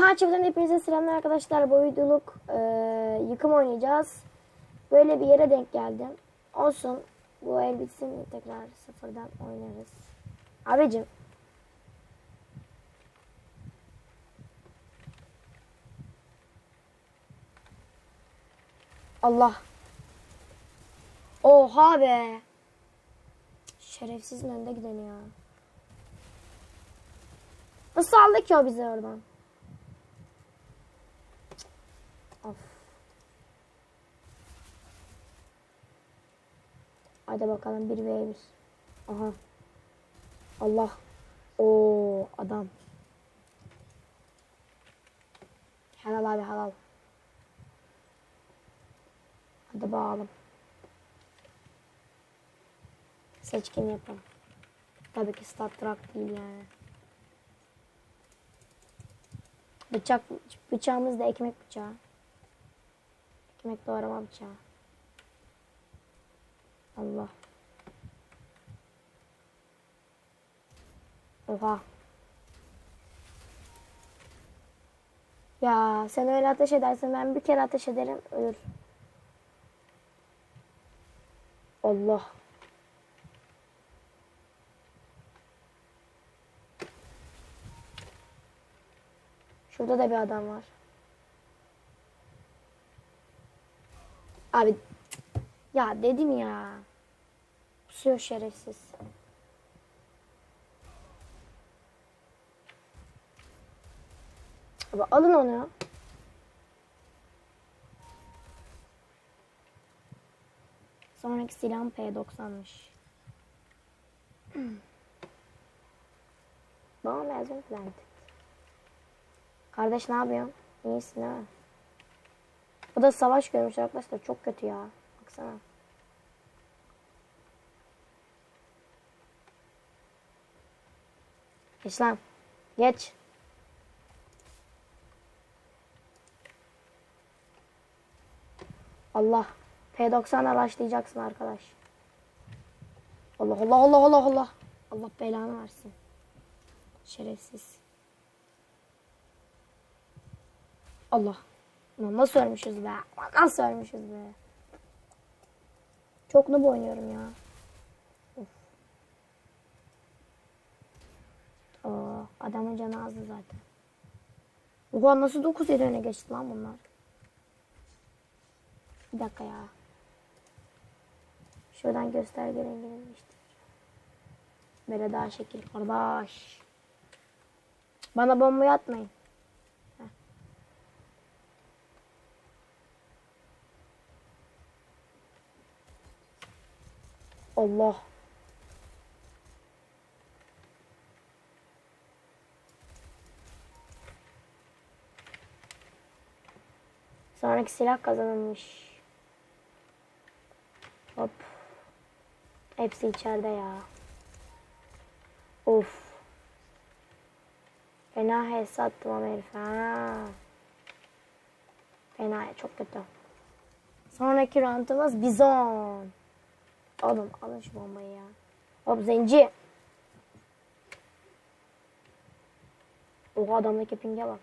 Kaan Çift'ten hepinize selamlar arkadaşlar. Bu videoluk e, yıkım oynayacağız. Böyle bir yere denk geldim. Olsun. Bu el bitsin tekrar sıfırdan oynarız. Abicim. Allah. Oha be. Şerefsizin önde giden ya. Nasıl aldı ki o bizi oradan? Hadi bakalım 1 v 1. Aha. Allah. O adam. Helal abi helal. Hadi bakalım. Seçkin yapalım. Tabii ki Star Trek değil yani. Bıçak, bıçağımız da ekmek bıçağı. Ekmek doğrama bıçağı. Allah. Oha. Ya sen öyle ateş edersin ben bir kere ateş ederim ölür. Allah. Şurada da bir adam var. Abi ya dedim ya. Pusuyor şerefsiz. Abi alın onu ya. Sonraki silahım P90'mış. Bana mezun planted. Kardeş ne yapıyorsun? İyisin ha? Bu da savaş görmüş arkadaşlar. Çok kötü ya. Baksana. Geç lan. Geç. Allah. P90'a başlayacaksın arkadaş. Allah Allah Allah Allah Allah. Allah belanı versin. Şerefsiz. Allah. Lan nasıl ölmüşüz be? Nasıl ölmüşüz be? Çok noob oynuyorum ya. Of. Oo, adamın canı azdı zaten. Ulan nasıl 9 yeri öne geçti lan bunlar? Bir dakika ya. Şuradan gösterge rengini değiştir. Böyle daha şekil kardeş. Bana bombayı atmayın. Allah. Sonraki silah kazanılmış. Hop. Hepsi içeride ya. Of. Fena hes attım ama herif ha. Fena çok kötü. Sonraki roundumuz bizon. Oğlum alın şu bombayı ya. Hop zenci. Oha adamdaki pinge bak.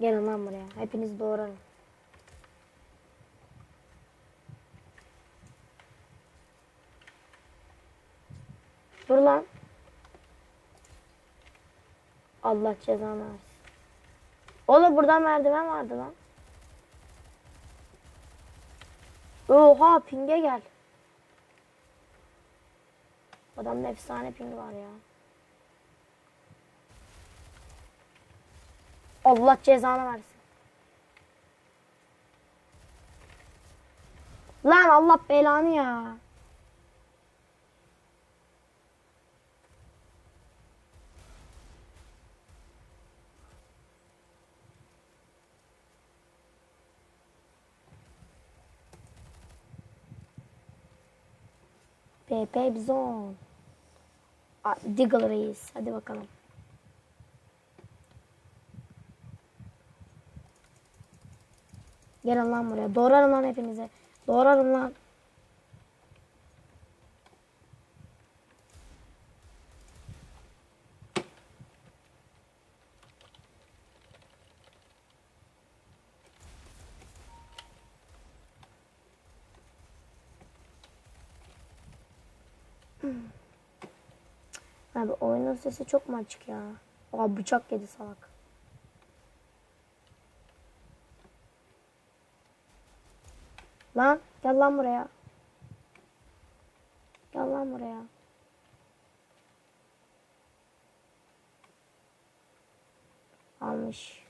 Gelin lan buraya. Hepiniz doğrarım. Dur lan. Allah cezanı versin. Oğlum buradan merdiven vardı lan. Oha pinge gel. Adamda efsane ping var ya. Allah cezanı versin. Lan Allah belanı ya. PP Bizon. Diggle Reis. Hadi bakalım. Gelin lan buraya. Doğrarım lan hepinize. Doğrarım lan. Hmm. Abi oyunun sesi çok mu ya? Aa bıçak yedi salak. Lan gel lan buraya. Gel lan buraya. Almış.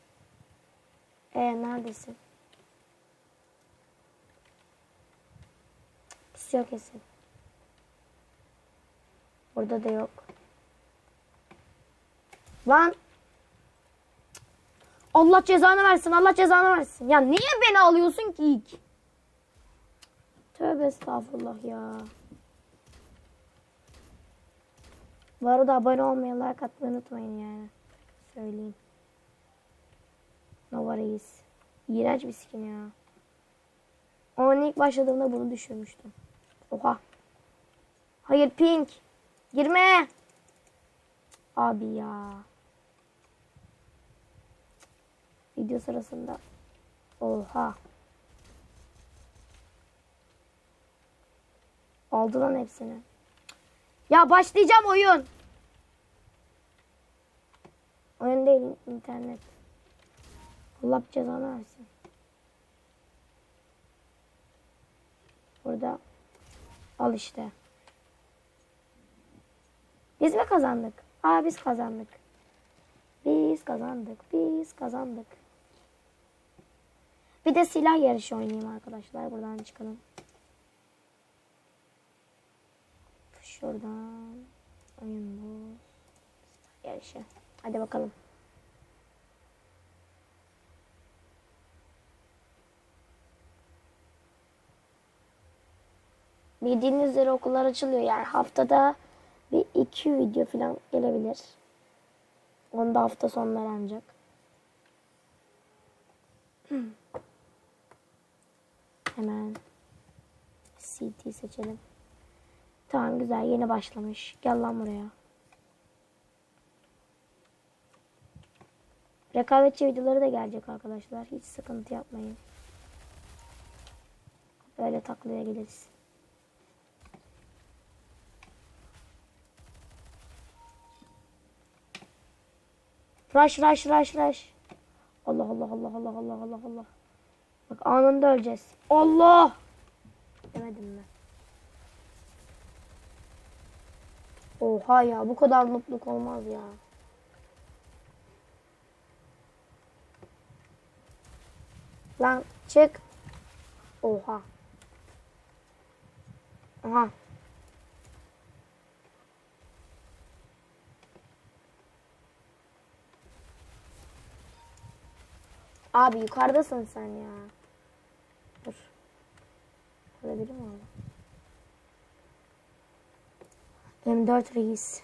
E neredesin? Pusuyor kesin. Burada da yok. Lan. Allah cezanı versin. Allah cezanı versin. Ya niye beni alıyorsun ki ilk? Tövbe estağfurullah ya. Bu arada abone olmayı, like atmayı unutmayın yani. Söyleyeyim. Nova Reis. İğrenç bir skin ya. Onun ilk başladığımda bunu düşürmüştüm. Oha. Hayır pink. Girme. Abi ya. Video sırasında. Oha. Aldı lan hepsini. Ya başlayacağım oyun. Oyun değil internet. Allah cezanı versin. Burada al işte. Biz mi kazandık? Aa biz kazandık. Biz kazandık. Biz kazandık. Bir de silah yarışı oynayayım arkadaşlar. Buradan çıkalım. Şuradan. Oyun bu. Yarışı. Hadi bakalım. Bildiğiniz üzere okullar açılıyor. Yani haftada bir iki video falan gelebilir. Onu da hafta sonları ancak. Hemen CT seçelim. Tamam güzel yeni başlamış. Gel lan buraya. Rekabetçi videoları da gelecek arkadaşlar. Hiç sıkıntı yapmayın. Böyle taklaya gideriz. Rush rush rush rush. Allah Allah Allah Allah Allah Allah Allah. Bak anında öleceğiz. Allah. Demedim mi? Oha ya bu kadar mutluluk olmaz ya. Lan çık. Oha. Aha. Abi yukarıdasın sen ya. Dur. Alabilir miyim? M.3